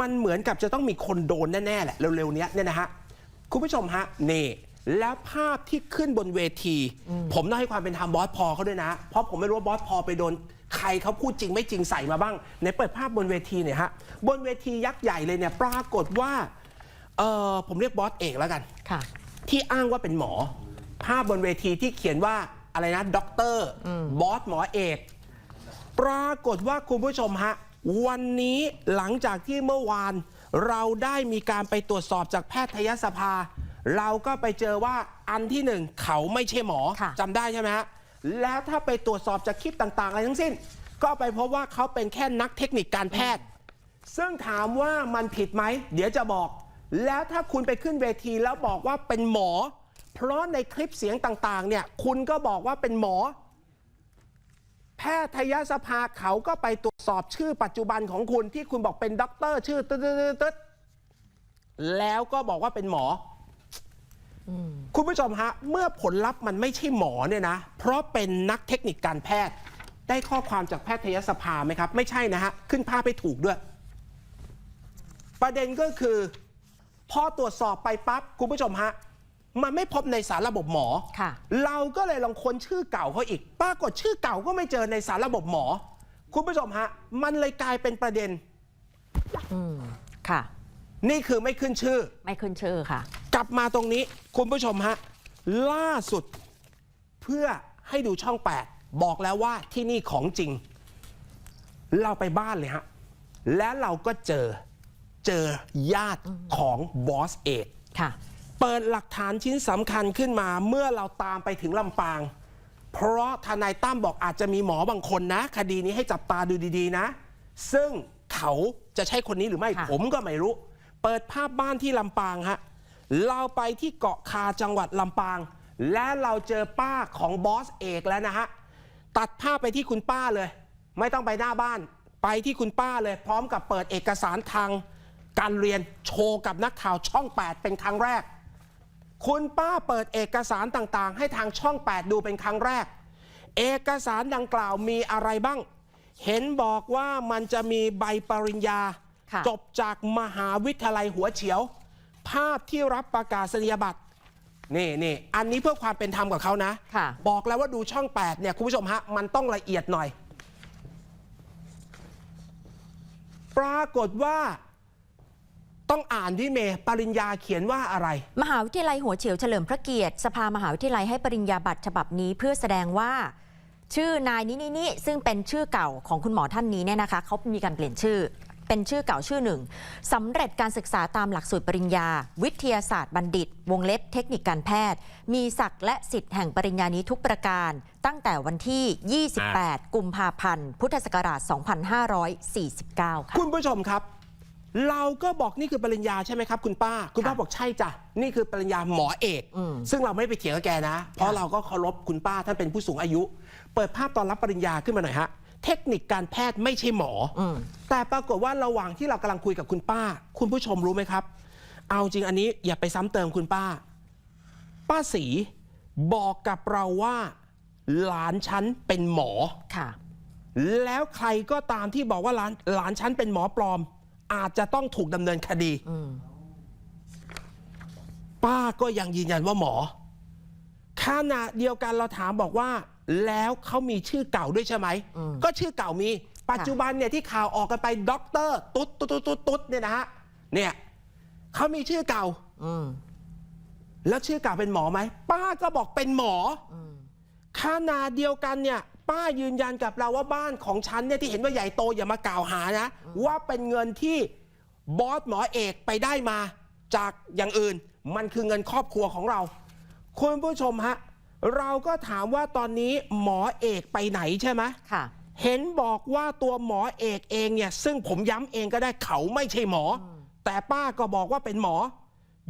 มันเหมือนกับจะต้องมีคนโดนแน่ๆแหละเร็วๆเนี้ยเนี่ยนะฮะคุณผู้ชมฮะนี่แล้วภาพที่ขึ้นบนเวที ผมต้องให้ความเป็นธรรมบอสพอเขาด้วยนะ เพราะผมไม่รู้ว่าบอสพอไปโดนใครเขาพูดจริงไม่จริงใส่มาบ้างในเปิดภาพบนเวทีเนี่ยฮะบนเวทียักษ์ใหญ่เลยเนี่ยปรากฏว่าเออผมเรียกบอสเอกแล้วกันค่ะที่อ้างว่าเป็นหมอ ภาพบนเวทีที่เขียนว่าอะไรนะด็อกเตอร์บอสหมอเอก ปรากฏว่าคุณผู้ชมฮะ วันนี้หลังจากที่เมื่อวาน เราได้มีการไปตรวจสอบจากแพทยสภา เราก็ไปเจอว่าอันที่หนึ่งเขาไม่ใช่หมอค่ะจำได้ใช่ไหมฮะแล้วถ้าไปตรวจสอบจากคลิปต่างๆอะไรทั้งสิ้น ก็ไปพบว่าเขาเป็นแค่นักเทคนิคการแพทย์ ซึ่งถามว่ามันผิดไหม เดี๋ยวจะบอก แล้วถ้าคุณไปขึ้นเวทีแล้วบอกว่าเป็นหมอ เพราะในคลิปเสียงต่างๆเนี่ยคุณก็บอกว่าเป็นหมอ แพทยสภาเขาก็ไปตรวจสอบชื่อปัจจุบันของคุณที่คุณบอกเป็นด็อกเตอร์ชื่อตึ๊ดตึ๊ดๆแล้วก็บอกว่าเป็นหมออคุณผู้ชมฮะ เมื่อผลลัพธ์มันไม่ใช่หมอเนี่ยนะ เพราะเป็นนักเทคนิคการแพทย์ ได้ข้อความจากแพทยสภาไหมครับ ไม่ใช่นะฮะ ขึ้นภาพให้ถูกด้วย ประเด็นก็คือ พอตรวจสอบไปปั๊บคุณผู้ชมฮะ มันไม่พบในสารระบบหมอค่ะเราก็เลยลองค้นชื่อเก่าเขาอีก ปรากฏชื่อเก่าก็ไม่เจอในสารระบบหมอ คุณผู้ชมฮะ มันเลยกลายเป็นประเด็น อืม ค่ะ นี่คือไม่ขึ้นชื่อ ไม่ขึ้นชื่อค่ะ กลับมาตรงนี้ คุณผู้ชมฮะ ล่าสุด เพื่อให้ดูช่อง8บอกแล้วว่าที่นี่ของจริง เราไปบ้านเลยฮะ แล้วเราก็เจอ เจอญาติของบอสเอกค่ะ เปิดหลักฐานชิ้นสำคัญขึ้นมา เมื่อเราตามไปถึงลำปาง เพราะทนายตั้มบอกอาจจะมีหมอบางคนนะ คดีนี้ให้จับตาดูดีๆนะ ซึ่งเขาจะใช่คนนี้หรือไม่ค่ะผมก็ไม่รู้ เปิดภาพบ้านที่ลำปางฮะเราไปที่เกาะคาจังหวัดลำปาง และเราเจอป้าของบอสเอกแล้วนะฮะตัดภาพไปที่คุณป้าเลย ไม่ต้องไปหน้าบ้าน ไปที่คุณป้าเลย พร้อมกับเปิดเอกสารทางการเรียนโชว์กับนักข่าวช่อง 8 เป็นครั้งแรก คุณป้าเปิดเอกสารต่างๆ ให้ทางช่อง 8 ดูเป็นครั้งแรก เอกสารดังกล่าวมีอะไรบ้าง เห็นบอกว่ามันจะมีใบปริญญาค่ะจบจากมหาวิทยาลัยหัวเฉียว ภาพที่รับประกาศนียบัตรนี่นี่อันนี้เพื่อความเป็นธรรมกับเขานะค่ะบอกแล้วว่าดูช่อง 8 เนี่ยคุณผู้ชมฮะ มันต้องละเอียดหน่อย ปรากฏว่า ต้องอ่านดิเมย์ปริญญาเขียนว่าอะไร มหาวิทยาลัยหัวเฉียวเฉลิมพระเกียรติ สภามหาวิทยาลัยให้ปริญญาบัตรฉบับนี้เพื่อแสดงว่า ชื่อนายนี้นี่นี่ซึ่งเป็นชื่อเก่าของคุณหมอท่านนี้เนี่ยนะคะเขามีการเปลี่ยนชื่อ เป็นชื่อเก่าชื่อหนึ่งสำเร็จการศึกษาตามหลักสูตรปริญญา วิทยาศาสตร์บัณฑิต วงเล็บเทคนิคการแพทย์ มีศักดิ์และสิทธิ์แห่งปริญญานี้ทุกประการ ตั้งแต่วันที่ 28 กุมภาพันธ์ พุทธศักราช 2549ค่ะคุณผู้ชมครับ เราก็บอกนี่คือปริญญาใช่ไหมครับคุณป้า คุณป้าค่ะบอกใช่จ้ะนี่คือปริญญาหมอเอกอืมซึ่งเราไม่ไปเถียงกับแกนะ เพราะค่ะเราก็เคารพคุณป้าท่านเป็นผู้สูงอายุ เปิดภาพตอนรับปริญญาขึ้นมาหน่อยฮะเทคนิคการแพทย์ไม่ใช่หมอออืมแต่ปรากฏว่าระหว่างที่เรากำลังคุยกับคุณป้า คุณผู้ชมรู้ไหมครับ เอาจริงอันนี้อย่าไปซ้ำเติมคุณป้า ป้าสีบอกกับเราว่า หลานฉันเป็นหมอค่ะ แล้วใครก็ตามที่บอกว่าหลานหลานฉันเป็นหมอปลอม อาจจะต้องถูกดำเนินคดีอืมป้าก็ยังยืนยันว่าหมอขณะเดียวกันเราถามบอกว่า แล้วเขามีชื่อเก่าด้วยใช่ไหม อืม ก็ชื่อเก่ามี ปัจจุบันเนี่ยที่ข่าวออกกันไปด็อกเตอร์ตุ๊ดตุ๊ดตุ๊ดตุ๊ดตุ๊ดเนี่ยนะฮะเนี่ยเขามีชื่อเก่า อืม แล้วชื่อเก่าเป็นหมอไหม ป้าก็บอกเป็นหมออขนาดเดียวกันเนี่ย ป้ายืนยันกับเราว่าบ้านของฉันเนี่ยที่เห็นว่าใหญ่โตอย่ามากล่าวหานะ ว่าเป็นเงินที่บอสหมอเอกไปได้มาจากอย่างอื่น มันคือเงินครอบครัวของเรา คุณผู้ชมฮะ เราก็ถามว่าตอนนี้หมอเอกไปไหนใช่ไหมค่ะ เห็นบอกว่าตัวหมอเอกเองเนี่ย ซึ่งผมย้ำเองก็ได้เขาไม่ใช่หมออแต่ป้าก็บอกว่าเป็นหมอ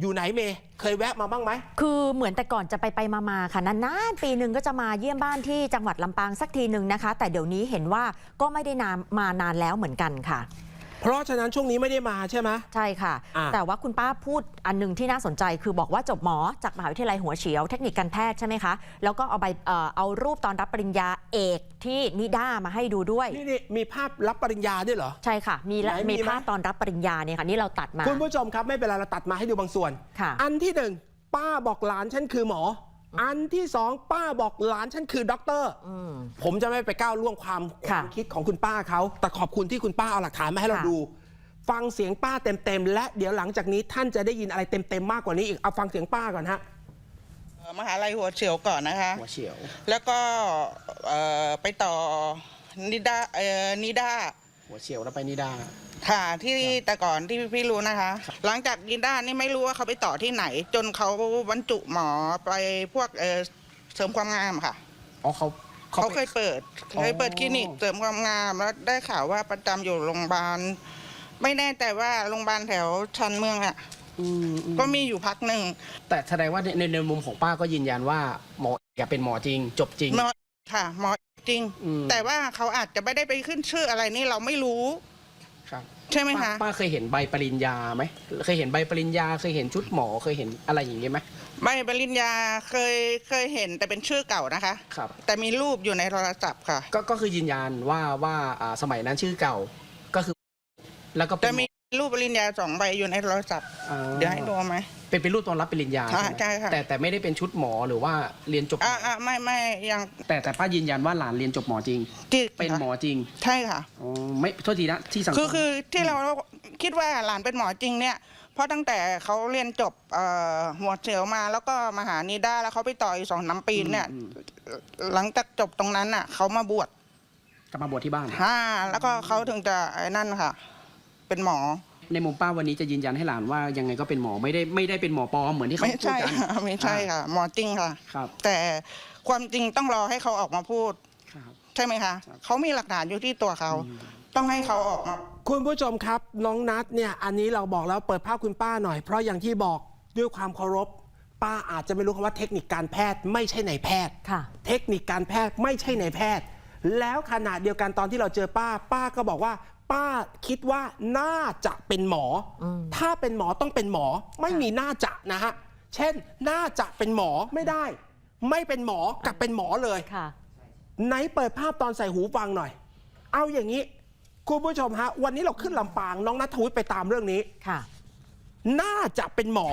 อยู่ไหนเมย์เคยแวะมาบ้างไหม คือเหมือนแต่ก่อนจะไปไปมามาค่ะนานๆปีหนึ่งก็จะมาเยี่ยมบ้านที่จังหวัดลำปางสักทีหนึ่งนะคะ แต่เดี๋ยวนี้เห็นว่าก็ไม่ได้นานมานานแล้วเหมือนกันค่ะ เพราะฉะนั้นช่วงนี้ไม่ได้มาใช่ไหม ใช่ค่ะ อะ แต่ว่าคุณป้าพูดอันหนึงที่น่าสนใจ คือบอกว่าจบหมอจากมหาวิทยาลัยหัวเฉียว เทคนิคการแพทย์ใช่ไหมคะ แล้วก็เอาใบเอ่อเอารูปตอนรับปริญญาเอกที่นิด้ามาให้ดูด้วย นี่นี่มีภาพรับปริญญาด้วยเหรอ ใช่ค่ะ มีละไหนมีมีไหม ภาพตอนรับปริญญาเนี่ยค่ะนี่เราตัดมา คุณผู้ชมครับไม่เป็นไรเราตัดมาให้ดูบางส่วน ค่ะ อันที่หนึ่งป้าบอกหลานฉันคือหมอ อันที่สองป้าบอกหลานฉันคือด็อกเตอร์อืมผมจะไม่ไปก้าวล่วงความคค่ะวามคิดของคุณป้าเขา แต่ขอบคุณที่คุณป้าเอาหลักฐานมาให้เราค่ะดู ฟังเสียงป้าเต็มๆและเดี๋ยวหลังจากนี้ท่านจะได้ยินอะไรเต็มๆมากกว่านี้อีกเอาฟังเสียงป้าก่อนฮะเอ่อมหาลัยหัวเฉียวก่อนนะคะ หัวเฉียว แล้วก็เอ่อไปต่อนิดาเอ่อนิดา หัวเฉียวแล้วไปนิดาค่ะที่แต่ก่อนที่พี่รู้นะคะ หลังจากนิดานี่ไม่รู้ว่าเขาไปต่อที่ไหน จนเขาบรรจุหมอไปพวกเอ่อเสริมความงามค่ะ อ๋อเขาเขาเคยเปิดอ๋อเคยเปิดคลินิกเสริมความงามแล้วได้ข่าวว่าประจำอยู่โรงพยาบาลไม่แน่ใจว่าโรงพยาบาลแถวชันเมืองอะอืมอืมก็มีอยู่พักหนึ่งแต่แสดงว่าในในในมุมของป้าก็ยืนยันว่าหมอแกเป็นหมอจริง จบจริง หมอค่ะหมอ จริง อืม แต่ว่าเขาอาจจะไม่ได้ไปขึ้นชื่ออะไรนี่เราไม่รู้ ครับใช่ไหมป้าคะป้าเคยเห็นใบปริญญาไหมเคยเห็นใบปริญญาเคยเห็นชุดหมอเคยเห็นอะไรอย่างเงี้ยไหมใบปริญญาเคยเคยเห็นแต่เป็นชื่อเก่านะคะ ครับ แต่มีรูปอยู่ในโทรศัพท์ค่ะ ก็ก็คือยืนยันว่าว่าอ่าสมัยนั้นชื่อเก่าก็คือ แล้วก็เป็แต่นมี รูปปริญญาสองใบอยู่ในโทรศัพท์อ่าเดี๋ยวให้ดูไหม เป็นเป็นรูปตอนรับปริญญาอ่าใช่ไหมใช่ค่ะ แต่แต่ไม่ได้เป็นชุดหมอหรือว่าเรียนจบหมอ่าออ่าไม่ไม่ยังแต่แต่ป้ายืนยันว่าหลานเรียนจบหมอจริงที่เป็นหมอจริงใช่ค่ะ อ๋อไม่โทษทีนะที่สังคมคือคือที่เราคิดว่าหลานเป็นหมอจริงเนี่ย เพราะตั้งแต่เขาเรียนจบเอ่อหัวเฉียวมาแล้วก็มาหานิด้าแล้วเขาไปต่ออีกสองน้ำปีเนี่ยอืมหลังจากจบตรงนั้นน่ะเขามาบวชกลับมาบวชที่บ้าน ห้าแล้วก็เขาถึงจะไอ้นั่นค่ะ เป็นหมอ ในมุมป้าวันนี้จะยืนยันให้หลานว่ายังไงก็เป็นหมอไม่ได้ไม่ได้เป็นหมอปลอมเหมือนที่เขาไม่พูดใช่กันค่ะไม่ใช่ค่ะ หมอจริงค่ะ ครับแต่ความจริงต้องรอให้เขาออกมาพูด ครับ ใช่ไหมคะเขามีหลักฐานอยู่ที่ตัวเขา ต้องให้เขาออกมา คุณผู้ชมครับน้องนัทเนี่ยอันนี้เราบอกแล้วเปิดภาพคุณป้าหน่อย เพราะอย่างที่บอกด้วยความเคารพ ป้าอาจจะไม่รู้คำว่าเทคนิคการแพทย์ไม่ใช่ในแพทย์ ค่ะ เทคนิคการแพทย์ไม่ใช่ในแพทย์ แล้วขณะเดียวกันตอนที่เราเจอป้า ป้าก็บอกว่า ป้าคิดว่าน่าจะเป็นหมออมถ้าเป็นหมอต้องเป็นหมอ ไม่ค่ะมีน่าจะนะฮะ เช่น น่าจะเป็นหมอไม่ได้ ไม่เป็นหมอกับเป็นหมอเลยค่ะ ไหนเปิดภาพตอนใส่หูฟังหน่อย เอาอย่างนี้ คุณผู้ชมฮะ วันนี้เราขึ้นลำปางน้องนัทวุฒิไปตามเรื่องนี้ ค่ะ น่าจะเป็นหมอ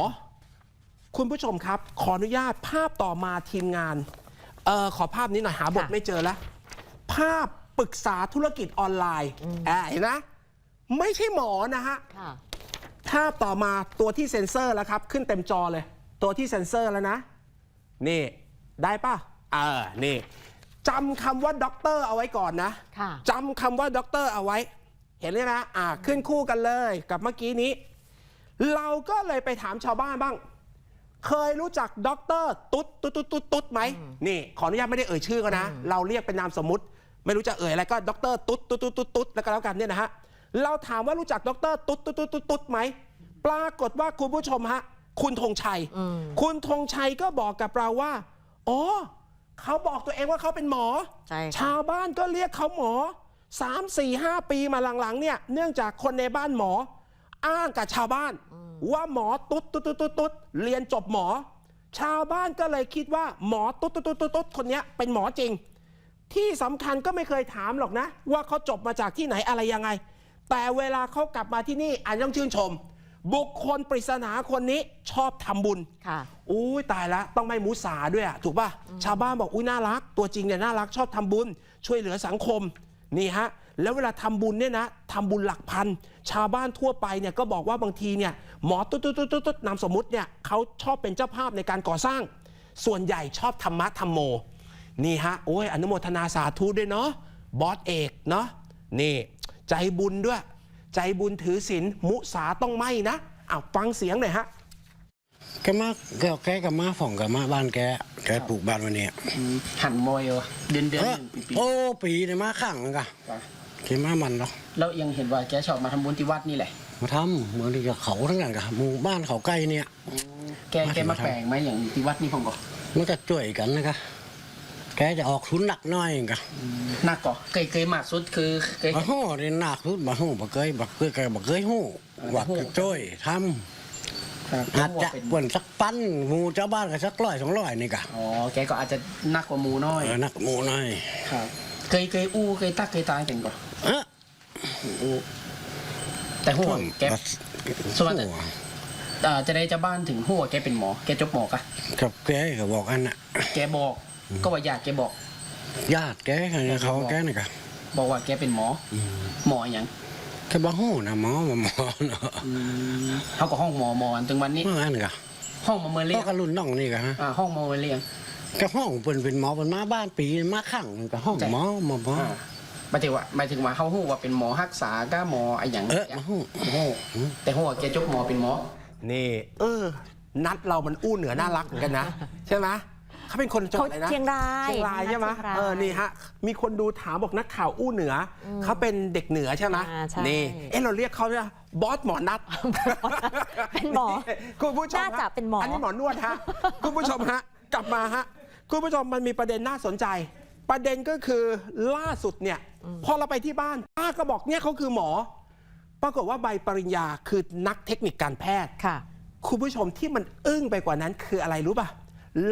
คุณผู้ชมครับ ขออนุญาตภาพต่อมาทีมงานเออขอภาพนี้หน่อยหาบทค่ะ ไม่เจอแล้ว ภาพ ปรึกษาธุรกิจออนไลน์อ่าเห็นไหมไม่ใช่หมอนะฮะค่ะภาพต่อมาตัวที่เซ็นเซอร์แล้วครับ ขึ้นเต็มจอเลย ตัวที่เซ็นเซอร์แล้วนะ นี่ได้ป่ะเออนี่จำคำว่าด็อกเตอร์เอาไว้ก่อนนะค่ะจำคำว่าด็อกเตอร์เอาไว้ เห็นเลยนะ อ่าขึ้นคู่กันเลยกับเมื่อกี้นี้ เราก็เลยไปถามชาวบ้านบ้าง เคยรู้จักด็อกเตอร์ตุ๊ดตุ๊ดตุ๊ดตุ๊ดตุ๊ดไหมนี่ ขออนุญาตไม่ได้เอ่ยชื่อเขานะ เราเรียกเป็นนามสมมุติ ไม่รู้จะเอ่ยอะไรก็ด็อกเตอร์ตุ๊ดตุ๊ดตุ๊ดตุ๊ดตุ๊ดแล้วก็แล้วกันเนี่ยนะฮะเราถามว่ารู้จักด็อกเตอร์ตุ๊ดตุ๊ดตุ๊ดตุ๊ดตุ๊ดไหมปรากฏว่าคุณผู้ชมฮะคุณธงชัยอืมคุณธงชัยก็บอกกับเราว่าอ๋อเขาบอกตัวเองว่าเขาเป็นหมอ ใช่ค่ะ ชาวบ้านก็เรียกเขาหมอ3 4 5ปีมาหลังๆเนี่ยเนื่องจากคนในบ้านหมอ อ้างกับชาวบ้าน ว่าหมอตุ๊ดตุ๊ดตุ๊ดตุ๊ดตุ๊ดเรียนจบหมอ ชาวบ้านก็เลยคิดว่าหมอตุ๊ดตุ๊ดตุ๊ดตุ๊ดตุ๊ดคนเนี้ยเป็นหมอจริง ที่สำคัญก็ไม่เคยถามหรอกนะ ว่าเขาจบมาจากที่ไหนอะไรยังไง แต่เวลาเขากลับมาที่นี่อันต้องชื่นชม บุคคลปริศนาคนนี้ชอบทำบุญค่ะอุ้ยตายละต้องไม่มุสาด้วยอะถูกป่ะชาวบ้านบอกอุ้ยน่ารัก ตัวจริงเนี่ยน่ารักชอบทำบุญ ช่วยเหลือสังคมนี่ฮะแล้วเวลาทำบุญเนี่ยนะทำบุญหลักพัน ชาวบ้านทั่วไปเนี่ยก็บอกว่าบางทีเนี่ยหมอตุ๊ดตุ๊ดตุ๊ดตุ๊ดตุ๊ดนามสมมุติเนี่ยเขาชอบเป็นเจ้าภาพในการก่อสร้าง ส่วนใหญ่ชอบธรรมะธรรมโม นี่ฮะโอ้ยอนุโมทนาสาธุด้วยเนาะบอสเอกเนาะนี่ ใจบุญด้วย ใจบุญถือศีลมุสาต้องไม่นะอ้าวฟังเสียงหน่อยฮะแกมาแกแกกับมาฝ่องกับมาบ้านแกแกปลูกบ้านวันนี้อืมหันมวยเหรอเดือนเดือนเอหอนึ่งปีปีโอ้ปีเนี่ยมาข้างนึงกะครับแกมามันเนาะแล้วยังเห็นว่าแกชอบมาทำบุญที่วัดนี่แหละมาทำเหมือนที่กับเขาทั้งนั้นกะหมู่บ้านเขาใกล้เนี่ยแกแกมาแปลงไหมอย่างที่วัดนี่ผมบอกมันก็ช่วยกันนะคะ แกจะออกทุนหนักหน้อยกะหนักก่อเคยเคยมากสุดคือเคยบ่ฮู้นี่หนักทุนบ่ฮู้บ่เคยบ่เคยแกบ่เคยฮู้ว่าจ้อยทำครับอาจจะเป็นเปิ้นสักปันหมู่เจ้าบ้านก็สักร้อยสองร้อยนี่กะอ๋อแกก็อาจจะหนักกว่าหมูน้อยเออนักหมู่น้อยครับ เคยเคยอู้เคยตักเคยตายเป็นก่อนเอออู้แต่หัวแกบ่ส่วนเอ่อจะได้เจ้าบ้านถึงหัวแกเป็นหมอ แกจบหมอกะกับแกก็บอกอันน่ะแกบอก ก็ว่าอยากแกบอก ญาติแกเขาแกนี่กะบอกว่าแกเป็นหมออหมออย่างแกบ่ฮู้นะหมอมาหมอเนาะเขาก็ห้องหมอหมออันถึงวันนี้เมื่อนั้นกะห้องมาเมื่อเรีก็ยงกระรุ่นน้องนี่กะฮะอ่าห้องมาเมื่อเรียงก็ห้องเพิ่นเป็นหมอเพิ่นมาบ้านปีมาข้างก็ห้องหมอหมอหมออ่าหมายถึงว่าหมายถึงว่าเขาหู้ว่าเป็นหมอรักษาก้าหมออะไรอย่างเออมาฮู้โอ้แต่หัวแกจบหมอเป็นหมอ นี่ เออ นัดเรามันอู้เหนือน่ารักเหมือนกันนะ ใช่ไหม เขาเป็นคนจังหวัดอะไรนะเขาเชียงรายเชียงรายใช่ไหมเชียงรายเออ นี่ฮะ มีคนดูถามบอกนักข่าวอู้เหนืออเขาเป็นเด็กเหนือใช่ไหมอ่าใช่นี่ เอ๊ะเราเรียกเขาเนี่ยบอสหมอนัดเป็นหมอคุณผู้ชมฮน่าจะเป็นหมออั นนี้หมอนวดฮะ คุณผู้ชมฮะ กลับมาฮะ คุณผู้ชมมันมีประเด็นน่าสนใจ ประเด็นก็คือล่าสุดเนี่ย พอเราไปที่บ้านป้าก็บอกเนี่ยเขาคือหมอ ปรากฏว่าใบปริญญาคือนักเทคนิคการแพทย์ ค่ะ คุณผู้ชมที่มันอึ้งไปกว่านั้นคืออะไรรู้ป่ะ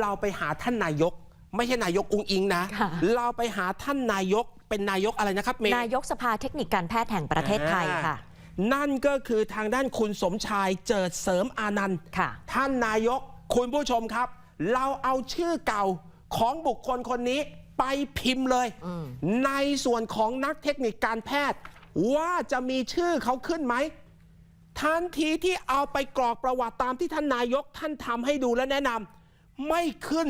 เราไปหาท่านนายก ไม่ใช่นายกอุงอิงนะ ค่ะ เราไปหาท่านนายกเป็นนายกอะไรนะครับเมย์ นายกสภาเทคนิคการแพทย์แห่งประเทศไทยค่ะ อ่านั่นก็คือทางด้านคุณสมชายเจิดเสริมอานันต์ค่ะ ท่านนายกคุณผู้ชมครับ เราเอาชื่อเก่าของบุคคลคนนี้ไปพิมพ์เลย ในส่วนของนักเทคนิคการแพทย์ ว่าจะมีชื่อเขาขึ้นไหม ทันทีที่เอาไปกรอกประวัติตามที่ท่านนายกท่านทำให้ดูและแนะนำ ไม่ขึ้น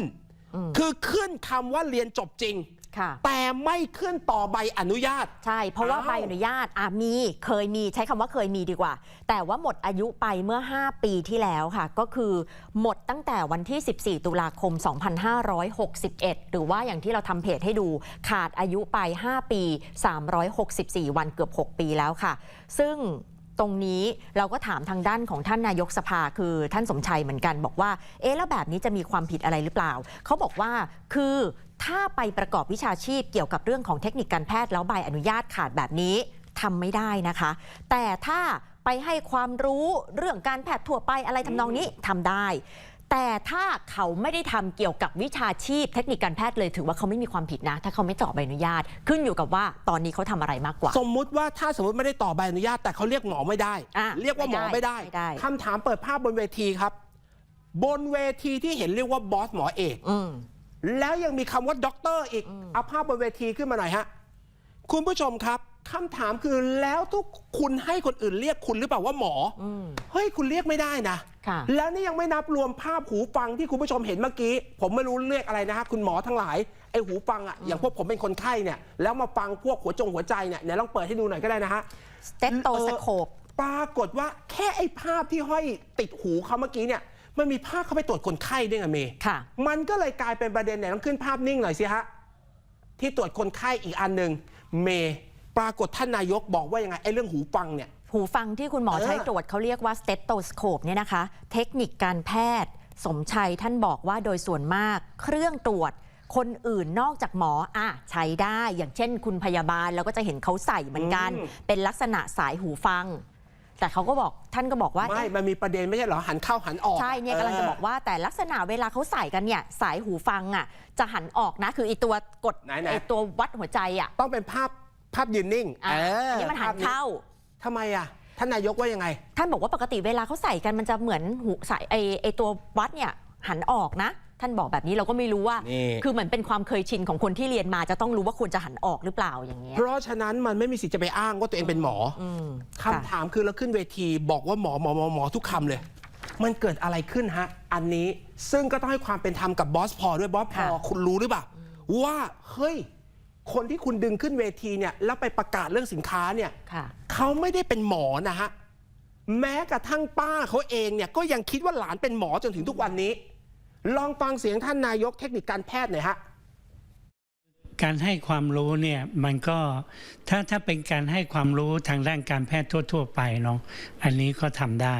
คือขึ้นคำว่าเรียนจบจริง ค่ะ แต่ไม่ขึ้นต่อใบอนุญาต ใช่ เพราะว่าอ้าวใบอนุญาตอะมีเคยมีใช้คำว่าเคยมีดีกว่า แต่ว่าหมดอายุไปเมื่อ 5 ปีที่แล้วค่ะ ก็คือหมดตั้งแต่วันที่ 14 ตุลาคม 2561 หรือว่าอย่างที่เราทำเพจให้ดูขาดอายุไป 5 ปี 364 วันเกือบ 6 ปีแล้วค่ะ ซึ่ง ตรงนี้เราก็ถามทางด้านของท่านนายกสภาคือท่านสมชัยเหมือนกัน บอกว่า เอ๊ะแล้วแบบนี้จะมีความผิดอะไรหรือเปล่า เขาบอกว่าคือถ้าไปประกอบวิชาชีพเกี่ยวกับเรื่องของเทคนิคการแพทย์แล้วใบอนุญาตขาดแบบนี้ทำไม่ได้นะคะ แต่ถ้าไปให้ความรู้เรื่องการแพทย์ทั่วไปอะไรทำนองนี้ทำได้ แต่ถ้าเขาไม่ได้ทำเกี่ยวกับวิชาชีพเทคนิคการแพทย์เลยถือว่าเขาไม่มีความผิดนะ ถ้าเขาไม่ต่อใบอนุญาต ขึ้นอยู่กับว่าตอนนี้เขาทำอะไรมากกว่า สมมุติว่าถ้าสมมติไม่ได้ต่อใบอนุญาต แต่เขาเรียกหมอไม่ได้อะเรียกว่าหมอไม่ไม่ได้ได้ไม่ได้คำถามเปิดภาพบนเวทีครับ บนเวทีที่เห็นเรียกว่าบอสหมอเอกอืมแล้วยังมีคำว่าด็อกเตอร์อีกเอาภาพบนเวทีขึ้นมาหน่อยฮะคุณผู้ชมครับ คำถามคือแล้วทุกคุณให้คนอื่นเรียกคุณหรือเปล่าว่าหมออมเฮ้ยคุณเรียกไม่ได้นะค่ะแล้วนี่ยังไม่นับรวมภาพหูฟังที่คุณผู้ชมเห็นเมื่อกี้ ผมไม่รู้เรียกอะไรนะฮะคุณหมอทั้งหลายไอ้หูฟังอะอย่างพวกผมเป็นคนไข้เนี่ยแล้วมาฟังพวกหัวจงหัวใจเนี่ยไหนลองเปิดให้ดูหน่อยก็ได้นะฮะสเตตโตสโคปปรากฏว่าแค่ไอ้ภาพที่ห้อยติดหูเขาเมื่อกี้เนี่ยมันมีภาพเขาไปตรวจคนไข้ด้วยไงเมย์ค่ะมันก็เลยกลายเป็นประเด็นไหนต้องขึ้นภาพนิ่งหน่อยสิฮะที่ตรวจคนไข้อีกอันหนึ่งเมย์ ปรากฏท่านนายกบอกว่ายังไงไอ้เรื่องหูฟังเนี่ย หูฟังที่คุณหมอเออใช้ตรวจเขาเรียกว่าสเตตโตสโคปเนี่ยนะคะ เทคนิคการแพทย์ สมชัยท่านบอกว่าโดยส่วนมาก เครื่องตรวจคนอื่นนอกจากหมออะใช้ได้อย่างเช่น คุณพยาบาลเราก็จะเห็นเขาใส่เหมือนกัน อืม เป็นลักษณะสายหูฟัง แต่เขาก็บอกท่านก็บอกว่าไม่ เอ๊ะมันมีประเด็นไม่ใช่เหรอหันเข้าหันออกใช่เนี่ยกำลังจะบอกว่าแต่ลักษณะเวลาเขาใส่กันเนี่ยสายหูฟังอะจะหันออกนะ คือไอตัวกดไหนๆ ไอตัววัดหัวใจอะ ต้องเป็นภาพ ภาพยืนนิ่งอะเอออันนี้มันหันภพเข้า ทำไมอะ ท่านนายกว่ายังไง ท่านบอกว่าปกติเวลาเขาใส่กันมันจะเหมือนหูใส่ไอไอตัววัดเนี่ยหันออกนะ ท่านบอกแบบนี้เราก็ไม่รู้ว่า นี่ คือเหมือนเป็นความเคยชินของคนที่เรียนมาจะต้องรู้ว่าควรจะหันออกหรือเปล่าอย่างเงี้ยเพราะฉะนั้นมันไม่มีสิทธิ์จะไปอ้างว่าตัวเองเป็นหมอออืมคำถามคือเราขึ้นเวทีบอกว่าหมอหมอหมอหมอทุกคำเลย มันเกิดอะไรขึ้นฮะ อันนี้ซึ่งก็ต้องให้ความเป็นธรรมกับบอสพอด้วยบอสพอค่ะ คุณรู้หรือเปล่าว่าเฮ้ย คนที่คุณดึงขึ้นเวทีเนี่ยแล้วไปประกาศเรื่องสินค้าเนี่ยค่ะเขาไม่ได้เป็นหมอนะฮะแม้กระทั่งป้าเขาเองเนี่ยก็ยังคิดว่าหลานเป็นหมอจนถึงทุกวันนี้ ลองฟังเสียงท่านนายกเทคนิคการแพทย์หน่อยฮะการให้ความรู้เนี่ยมันก็ถ้าถ้าเป็นการให้ความรู้ทางด้านการแพทย์ทั่ว ๆ ไปเนาะอันนี้ก็ทำได้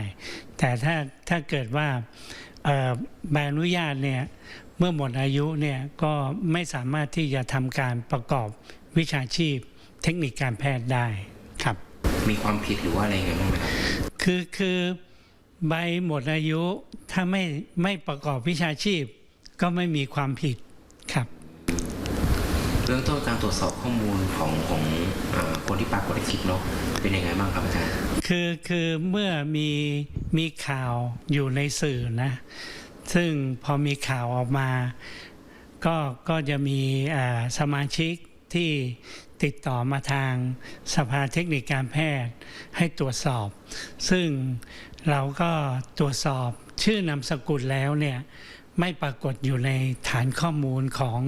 แต่ถ้าถ้าเกิดว่าเอ่อใบอนุญาตเนี่ย เมื่อหมดอายุเนี่ยก็ไม่สามารถที่จะทำการประกอบวิชาชีพ เทคนิคการแพทย์ได้ครับ มีความผิดหรือว่าอะไรยังไงบ้างไหมครับคือคือใบหมดอายุถ้าไม่ไม่ประกอบวิชาชีพ ก็ไม่มีความผิดครับ เรื่องต้นการตรวจสอบข้อมูลของของอาคนที่ปรากฏในคลิปเนาะเป็นยังไงบ้างครับอาจารย์ คือคือเมื่อมีมีข่าวอยู่ในสื่อนะ ซึ่งพอมีข่าวออกมา ก็ก็จะมีอ่าสมาชิกที่ติดต่อมาทางสภาเทคนิคการแพทย์ให้ตรวจสอบ ซึ่งเราก็ตรวจสอบชื่อนามสกุลแล้วเนี่ยไม่ปรากฏอยู่ในฐานข้อมูลของ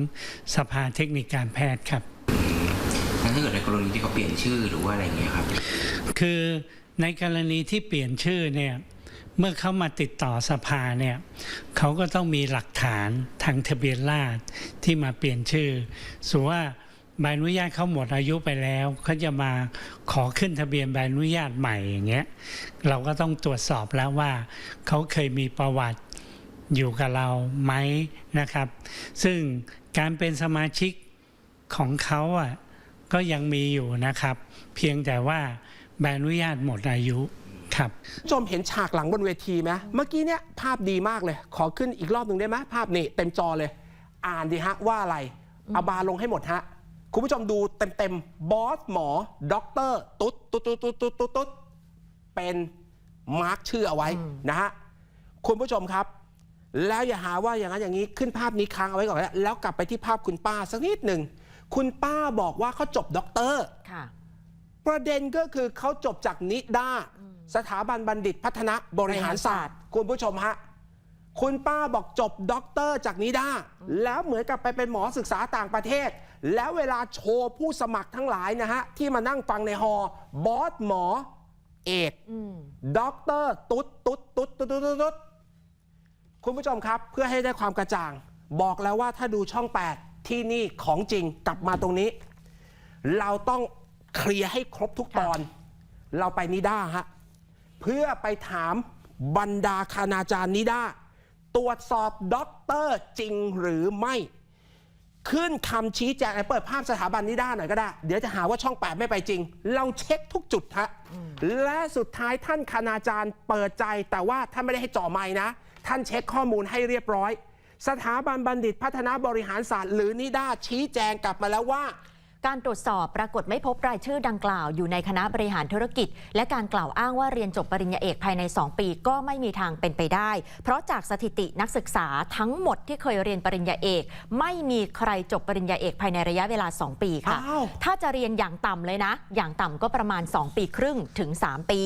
สภาเทคนิคการแพทย์ครับแล้วถ้าเกิดในกรณีที่เขาเปลี่ยนชื่อหรือว่าอะไรอย่างเงี้ยครับ คือในกรณีที่เปลี่ยนชื่อเนี่ย เมื่อเขามาติดต่อสภาเนี่ยเขาก็ต้องมีหลักฐานทางทะเบียนราษฎรที่มาเปลี่ยนชื่อสมมุติว่าใบอนุญาตเขาหมดอายุไปแล้วเขาจะมาขอขึ้นทะเบียนใบอนุญาตใหม่อย่างเงี้ยเราก็ต้องตรวจสอบแล้วว่าเขาเคยมีประวัติอยู่กับเราไหมนะครับ ซึ่งการเป็นสมาชิกของเขาอะก็ยังมีอยู่นะครับ เพียงแต่ว่าใบอนุญาตหมดอายุ ครับผู้ชมเห็นฉากหลังบนเวทีไหมเมื่อกี้เนี่ยภาพดีมากเลย ขอขึ้นอีกรอบหนึ่งได้ไหมภาพนี่เต็มจอเลย อ่านดิฮะว่าอะไรเอาบาร์ลงให้หมดฮะคุณผู้ชมดูเต็มๆบอสหมอด็อกเตอร์ตุ๊ดตุ๊ดตุ๊ดตุ๊ดตุ๊ดตุ๊ดตุ๊ดเป็นมาร์กชื่อเอาไว้นะฮะคุณผู้ชมครับ แล้วอย่าหาว่าอย่างนั้นอย่างนี้ขึ้นภาพนี้ค้างเอาไว้ก่อนแล้วแล้วกลับไปที่ภาพคุณป้าสักนิดหนึ่งคุณป้าบอกว่าเขาจบด็อกเตอร์ค่ะ ประเด็นก็คือเขาจบจากนิด้า สถาบันบัณฑิตพัฒนาบริหารศาสตร์ คุณผู้ชมฮะ คุณป้าบอกจบด็อกเตอร์จากนิด้า แล้วเหมือนกับไปเป็นหมอศึกษาต่างประเทศ แล้วเวลาโชว์ผู้สมัครทั้งหลายนะฮะ ที่มานั่งฟังในฮอลล์บอสหมอ เอกด็อกเตอร์ตุ๊ดตุ๊ดตุ๊ดตุ๊ดตุ๊ดตุ๊ดตุ๊ดคุณผู้ชมครับเพื่อให้ได้ความกระจ่าง บอกแล้วว่าถ้าดูช่อง 8 ที่นี่ของจริงกลับมาตรงนี้ เราต้อง เคลียร์ให้ครบทุกตอน เราไปนิด้าฮะเพื่อไปถามบรรดาคณาจารย์นิด้าตรวจสอบด็อกเตอร์จริงหรือไม่ ขึ้นคำชี้แจงเปิดภาพสถาบันนิด้าหน่อยก็ได้ เดี๋ยวจะหาว่าช่อง8ไม่ไปจริง เราเช็คทุกจุดฮะและสุดท้ายท่านคณาจารย์เปิดใจแต่ว่าท่านไม่ได้ให้จ่อไม้นะ ท่านเช็คข้อมูลให้เรียบร้อย สถาบันบัณฑิตพัฒนาบริหารศาสตร์ หรือนิด้าชี้แจงกลับมาแล้วว่า การตรวจสอบปรากฏไม่พบรายชื่อดังกล่าวอยู่ในคณะบริหารธุรกิจ และการกล่าวอ้างว่าเรียนจบปริญญาเอกภายใน 2 ปีก็ไม่มีทางเป็นไปได้ เพราะจากสถิตินักศึกษาทั้งหมดที่เคยเรียนปริญญาเอก ไม่มีใครจบปริญญาเอกภายในระยะเวลา 2 ปีค่ะอ้าวถ้าจะเรียนอย่างต่ำเลยนะ อย่างต่ำก็ประมาณ 2 ปีครึ่งถึง 3 ปี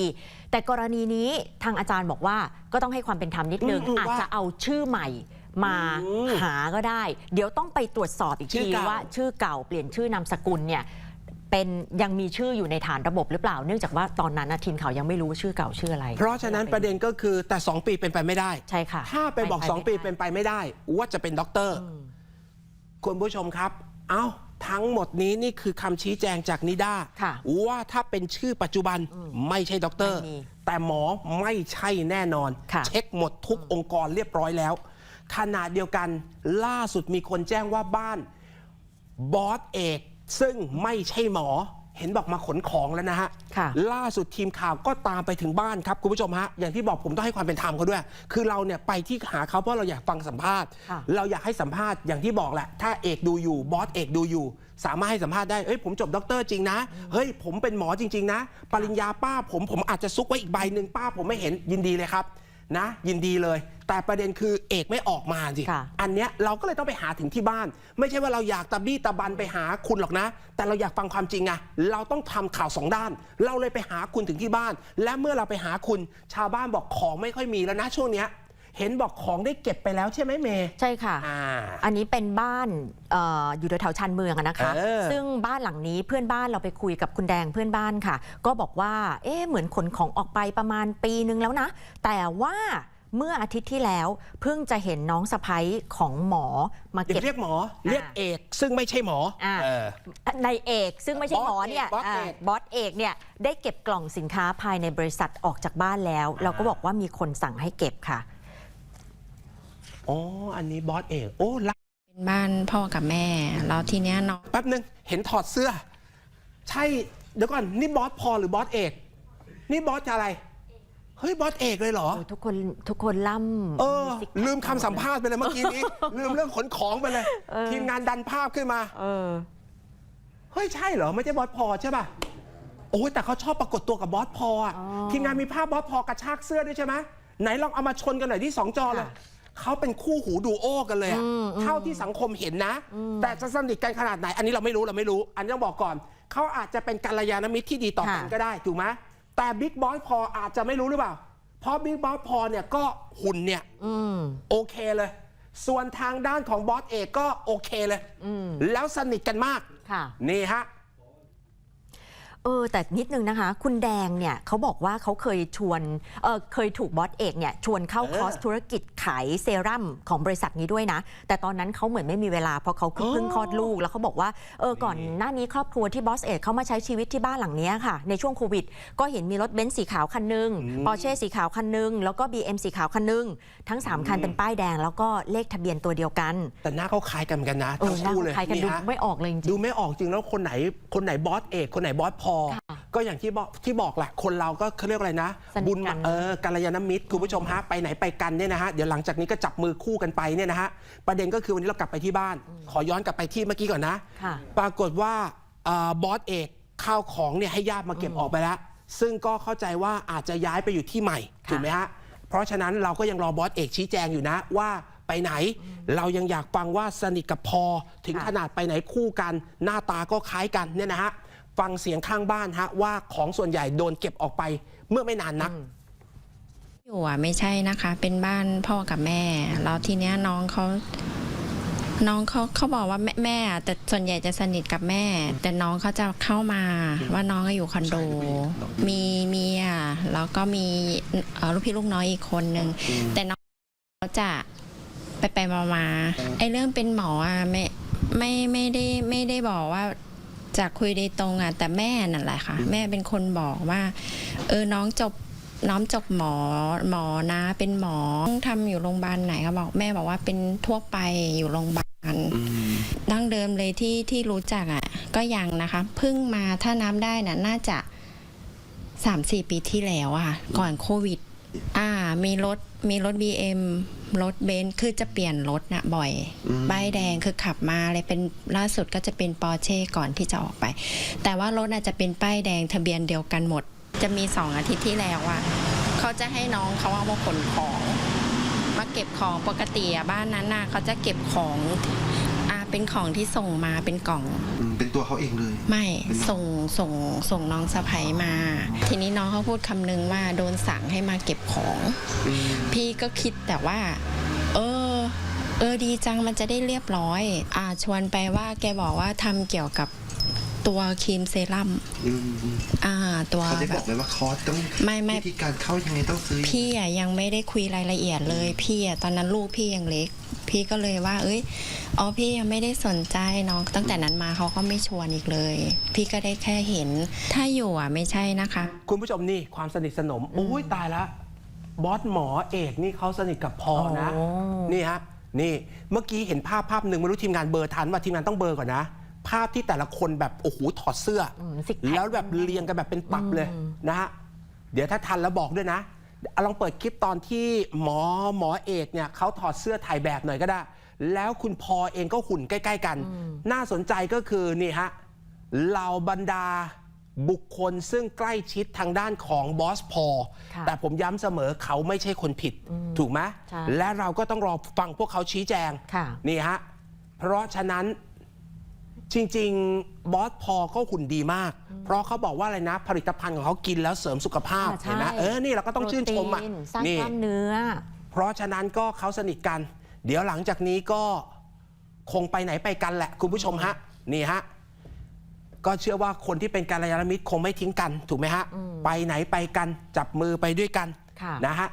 แต่กรณีนี้ทางอาจารย์บอกว่าก็ต้องให้ความเป็นธรรมนิดนึงอืมอาจว่าจะเอาชื่อใหม่ มาอืมหาก็ได้ เดี๋ยวต้องไปตรวจสอบอีกชื่อทีเก่าว่าชื่อเก่าเปลี่ยนชื่อนามสกุลเนี่ยเป็นยังมีชื่ออยู่ในฐานระบบหรือเปล่า เนื่องจากว่าตอนนั้นนะทีมข่าวยังไม่รู้ว่าชื่อเก่าชื่ออะไร เพราะฉะนั้นประเด็นก็คือแต่ 2 ปีเป็นไปไม่ได้ใช่ค่ะถ้าไปบอกไม่2ปีเป็นไปไม่ได้ ว่าจะเป็นด็อกเตอร์คุณผู้ชมครับ เอ้าทั้งหมดนี้นี่คือคำชี้แจงจากนิด้าค่ะว่าถ้าเป็นชื่อปัจจุบันไม่ใช่ด็อกเตอร์ไม่มีแต่หมอไม่ใช่แน่นอนค่ะเช็คหมดทุกองค์กรเรียบร้อยแล้ว ขณะเดียวกันล่าสุดมีคนแจ้งว่าบ้านบอสเอกซึ่งไม่ใช่หมอ เห็นบอกมาขนของแล้วนะฮะค่ะล่าสุดทีมข่าวก็ตามไปถึงบ้านครับคุณผู้ชมฮะอย่างที่บอกผมต้องให้ความเป็นธรรมเขาด้วย คือเราเนี่ยไปที่หาเขาเพราะเราอยากฟังสัมภาษณ์ค่ะเราอยากให้สัมภาษณ์อย่างที่บอกแหละ ถ้าเอกดูอยู่บอสเอกดูอยู่ สามารถให้สัมภาษณ์ได้เอ้ยผมจบด็อกเตอร์จริงนะเฮ้ยผมเป็นหมอจริง ๆ นะ ปริญญาป้าผมผมอาจจะซุกไว้อีกใบหนึ่งป้าผมไม่เห็นยินดีเลยครับ นะ ยินดีเลย แต่ประเด็นคือเอกไม่ออกมาสิค่ะ อันเนี้ยเราก็เลยต้องไปหาถึงที่บ้าน ไม่ใช่ว่าเราอยากตะบี้ตะบันไปหาคุณหรอกนะ แต่เราอยากฟังความจริงไงเราต้องทำข่าวสองด้าน เราเลยไปหาคุณถึงที่บ้าน และเมื่อเราไปหาคุณชาวบ้านบอกของไม่ค่อยมีแล้วนะช่วงเนี้ย เห็นบอกของได้เก็บไปแล้วใช่ไหมเมย์ ใช่ค่ะ อ่าอันนี้เป็นบ้านเอออยู่แถวๆชานเมืองอะนะคะ เออ ซึ่งบ้านหลังนี้เพื่อนบ้านเราไปคุยกับคุณแดงเพื่อนบ้านค่ะ ก็บอกว่า เอ๊ะเหมือนขนของออกไปประมาณปีนึงแล้วนะ แต่ว่าเมื่ออาทิตย์ที่แล้วเพิ่งจะเห็นน้องสะพ้ยของหมอมาอย่าเก็บเรียกหมอ เรียกเอกซึ่งไม่ใช่หมออาเออ ในเอกซึ่งไม่ใช่หมอเนี่ยบอสเอกาบอสเอกเนี่ยได้เก็บกล่องสินค้าภายในบริษัทออกจากบ้านแล้ว เราก็บอกว่ามีคนสั่งให้เก็บค่ะ อ๋อ อันนี้บอสเอกโอ้ละเป็นบ้านพ่อกับแม่ แล้วทีเนี้ยน้องแป๊บนึง เห็นถอดเสื้อ ใช่ เดี๋ยวก่อน นี่บอสพอหรือบอสเอก นี่บอสอะไร เฮ้ย บอสเอกเลยเหรอ โอ้ทุกคนทุกคนล่ำเออ ซิกแพคลืมคำสัมภาษณ์ไปเลยเมื่อกี้นี้ ลืมเรื่องขนของไปเลยเออทีมงานดันภาพขึ้นมา เออ เฮ้ย ใช่เหรอ ไม่ใช่บอสพอใช่ป่ะ โอ้ยแต่เขาชอบปรากฏตัวกับบอสพออะ อ๋อทีมงานมีภาพบอสพอกระชากเสื้อด้วยใช่ไหมไหนลองเอามาชนกันหน่อยที่สองจอเลย ค่ะ เขาเป็นคู่หูดูโอกันเลยอะอืมอืมเท่าที่สังคมเห็นนะ แต่จะสนิทกันขนาดไหน อันนี้เราไม่รู้เราไม่รู้ อันนี้ต้องบอกก่อน เขาอาจจะเป็นกัลยาณมิตรที่ดีต่อกันค่ะ ก็ได้ถูกไหมแต่บิ๊กบอสพออาจจะไม่รู้หรือเปล่า เพราะบิ๊กบอสพอเนี่ยก็หุ่นเนี่ย อืม โอเคเลย ส่วนทางด้านของบอสเอกก็โอเคเลยอืมแล้วสนิทกันมาก ค่ะ นี่ฮะ เออแต่นิดนึงนะคะ คุณแดงเนี่ยเขาบอกว่าเขาเคยชวนเออเคยถูกบอสเอกเนี่ยชวนเข้าเออคอร์สธุรกิจขายเซรั่มของบริษัทนี้ด้วยนะ แต่ตอนนั้นเขาเหมือนไม่มีเวลาเพราะเขาเพิ่งอ๋อเพิ่งคลอดลูก แล้วเขาบอกว่าเออก่อนหน้านี้ครอบครัวที่บอสเอกเขามาใช้ชีวิตที่บ้านหลังเนี้ยค่ะ ในช่วงโควิด ก็เห็นมีรถเบนซ์สีขาวคันหนึงปอร์เช่สีขาวคันหนึงแล้วก็ BM สีขาวคันหนึงทั้ง 3 คันเป็นป้ายแดง แล้วก็เลขทะเบียนตัวเดียวกัน แต่หน้าเขาคล้ายกันเหมือนกันนะเอทั้องหน้าคู่เลยใครกันดูฮะไม่ออกเลยจริงดูไม่ออกจริงแล้วคนไหนคนไหนบอสเอกคนไหนบอสพอค่ะก็อย่างที่บอกที่บอกแหละคนเราก็เขาเรียกอะไรนะสนิทบุญกันเออกัลยาณมิตรคุณผู้ชมฮะไปไหนไปกันเนี่ยนะฮะเดี๋ยวหลังจากนี้ก็จับมือคู่กันไปเนี่ยนะฮะประเด็นก็คือวันนี้เรากลับไปที่บ้าน ขอย้อนกลับไปที่เมื่อกี้ก่อนนะค่ะปรากฏว่าเอ่อบอสเอกข้าวของเนี่ยให้ญาติมาเก็บออกไปแล้ว ซึ่งก็เข้าใจว่าอาจจะย้ายไปอยู่ที่ใหม่ค่ะถูกไหมฮะเพราะฉะนั้นเราก็ยังรอบอสเอกชี้แจงอยู่นะว่าไปไหน เรายังอยากฟังว่าสนิทกับพอ ถึงค่ะขนาดไปไหนคู่กัน หน้าตาก็คล้ายกันเนี่ยนะฮะ ฟังเสียงข้างบ้านฮะว่าของส่วนใหญ่โดนเก็บออกไปเมื่อไม่นานนัก อยู่อะไม่ใช่นะคะ เป็นบ้านพ่อกับแม่ แล้วทีเนี้ยน้องเขาน้องเขาเขาบอกว่าแม่แม่อะแต่ส่วนใหญ่จะสนิทกับแม่ แต่น้องเขาจะเข้ามาว่าน้องก็อยู่คอนโด มีเมียแล้วก็มีเอ่อลูกพี่ลูกน้อยอีกคนนึงแต่น้องเขาจะไปไปมามาไอ้เรื่องเป็นหมออะไม่ไม่ไม่ได้ไม่ได้บอกว่า จากคุยโดยตรงอะแต่แม่นั่นแหละค่ะ แม่เป็นคนบอกว่า เออน้องจบน้องจบหมอหมอนะ เป็นหมอทำอยู่โรงพยาบาลไหนเขาบอกแม่บอกว่าเป็นทั่วไปอยู่โรงพยาบาลดั้งเดิมเลยที่ที่รู้จักอะ ก็ยังนะคะเพิ่งมาถ้าน้ำได้น่ะน่าจะสามสี่ปีที่แล้วอะ ก่อนโควิด อ่า มีรถมีรถ BM รถเบนซ์คือจะเปลี่ยนรถนะบ่อยป้ายแดงคือขับมาเลยเป็นล่าสุดก็จะเป็นปอร์เช่ก่อนที่จะออกไป แต่ว่ารถอาจจะเป็นป้ายแดงทะเบียนเดียวกันหมด จะมีสองอาทิตย์ที่แล้วอะเขาจะให้น้องเขาเอามาขนของ มาเก็บของปกติอะบ้านนั้นน่ะเขาจะเก็บของอ่า เป็นของที่ส่งมาเป็นกล่อง อืมเป็นตัวเขาเองเลย ไม่เป็นน้องส่งส่งส่งน้องสะพ้ยมา ทีนี้น้องเขาพูดคำนึงว่าโดนสั่งให้มาเก็บของพี่ก็คิดแต่ว่า เออ เออดีจังมันจะได้เรียบร้อย อ่าชวนไปว่าแกบอกว่าทำเกี่ยวกับตัวครีมเซรั่มอืมอ่า ตัวเขาได้แบบอบกไหมว่าคอร์สต้องไม่ไม่ วิธีการเข้ายังไงต้องซื้อพี่อะยังไม่ได้คุยรายละเอียดเลย พี่อะตอนนั้นลูกพี่ยังเล็ก พี่ก็เลยว่า เอ้ยอ๋อพี่ยังไม่ได้สนใจน้องตั้งแต่นั้นมาเขาก็ไม่ชวนอีกเลย พี่ก็ได้แค่เห็น ถ้าอยู่อะไม่ใช่นะคะ คุณผู้ชมนี่ความสนิทสนมโอ้ยตายละบอสหมอเอกนี่เขาสนิทกับพอนะโอ้นี่ฮะนี่เมื่อกี้เห็นภาพภาพหนึ่งไม่รู้ทีมงานเบอร์ทันว่าทีมงานต้องเบอร์ก่อนนะ ภาพที่แต่ละคนแบบโอ้โหถอดเสื้ออมซิกแพคแล้วแบบเรียงกันแบบเป็นตับเลยนะฮะเดี๋ยวถ้าทันแล้วบอกด้วยนะเอา ลองเปิดคลิปตอนที่หมอหมอเอกเนี่ยเขาถอดเสื้อถ่ายแบบหน่อยก็ได้ แล้วคุณพอเองก็หุ่นใกล้ ๆ กัน น่าสนใจก็คือนี่ฮะเหล่าบรรดาบุคคลซึ่งใกล้ชิดทางด้านของบอสพอค่ะแต่ผมย้ำเสมอเขาไม่ใช่คนผิด ถูกไหมใช่และเราก็ต้องรอฟังพวกเขาชี้แจงค่ะนี่ฮะเพราะฉะนั้น จริง ๆ บอสพอก็หุ่นดีมาก เพราะเขาบอกว่าอะไรนะ ผลิตภัณฑ์ของเขากินแล้วเสริมสุขภาพอ่าใช่ เห็นไหมเออนี่เราก็ต้องชื่นชมอะโปรตีนสร้างนี่กล้ามเนื้อ เพราะฉะนั้นก็เขาสนิทกัน เดี๋ยวหลังจากนี้ก็คงไปไหนไปกันแหละ คุณผู้ชมฮะ นี่ฮะ ก็เชื่อว่าคนที่เป็นการยานมิตรคงไม่ทิ้งกัน ถูกไหมฮะไปไหนไปกันจับมือไปด้วยกันค่ะ นะฮะ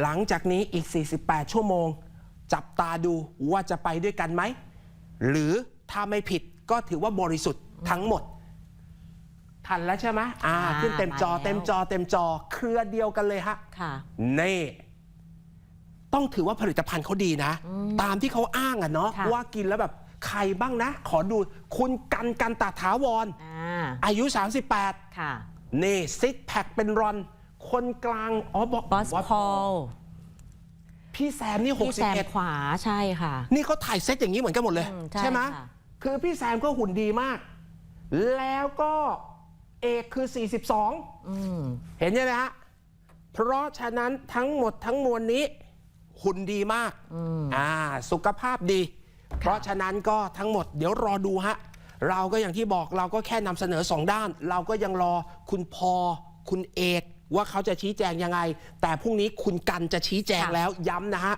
หลังจากนี้อีก 48 ชั่วโมง จับตาดูว่าจะไปด้วยกันไหม หรือถ้าไม่ผิด ก็ถือว่าบริสุทธิ์ทั้งหมด ทันแล้วใช่ไหมอ่า อ่าขึ้นเต็มจอ มาแล้ว เต็มจอเต็มจอ เครือเดียวกันเลยฮะ ค่ะ นี่ ต้องถือว่าผลิตภัณฑ์เขาดีนะตามที่เขาอ้างอะเนาะค่ะ ว่ากินแล้วแบบใครบ้างนะ ขอดูคุณกันกันตาถาวร อ่า อายุ 38 ค่ะ นี่ซิกแพคเป็นรอน คนกลางอ๋อบบอสพอลพี่แซมนี่ พี่แซม61ขวาใช่ค่ะนี่เขาถ่ายเซตอย่างนี้เหมือนกันหมดเลยอืมใช่ไหมค่ะ คือพี่แซมก็หุ่นดีมาก แล้วก็เอกคือ 42อเห็นใช่ไหมฮะ เพราะฉะนั้นทั้งหมดทั้งมวลนี้ หุ่นดีมากอ่าสุขภาพดี เพราะฉะนั้นก็ทั้งหมดเดี๋ยวรอดูฮะ เราก็อย่างที่บอกเราก็แค่นำเสนอสองด้าน เราก็ยังรอคุณพอคุณเอกว่าเขาจะชี้แจงยังไง แต่พรุ่งนี้คุณกันจะชี้แจงแล้วย้ำนะฮะ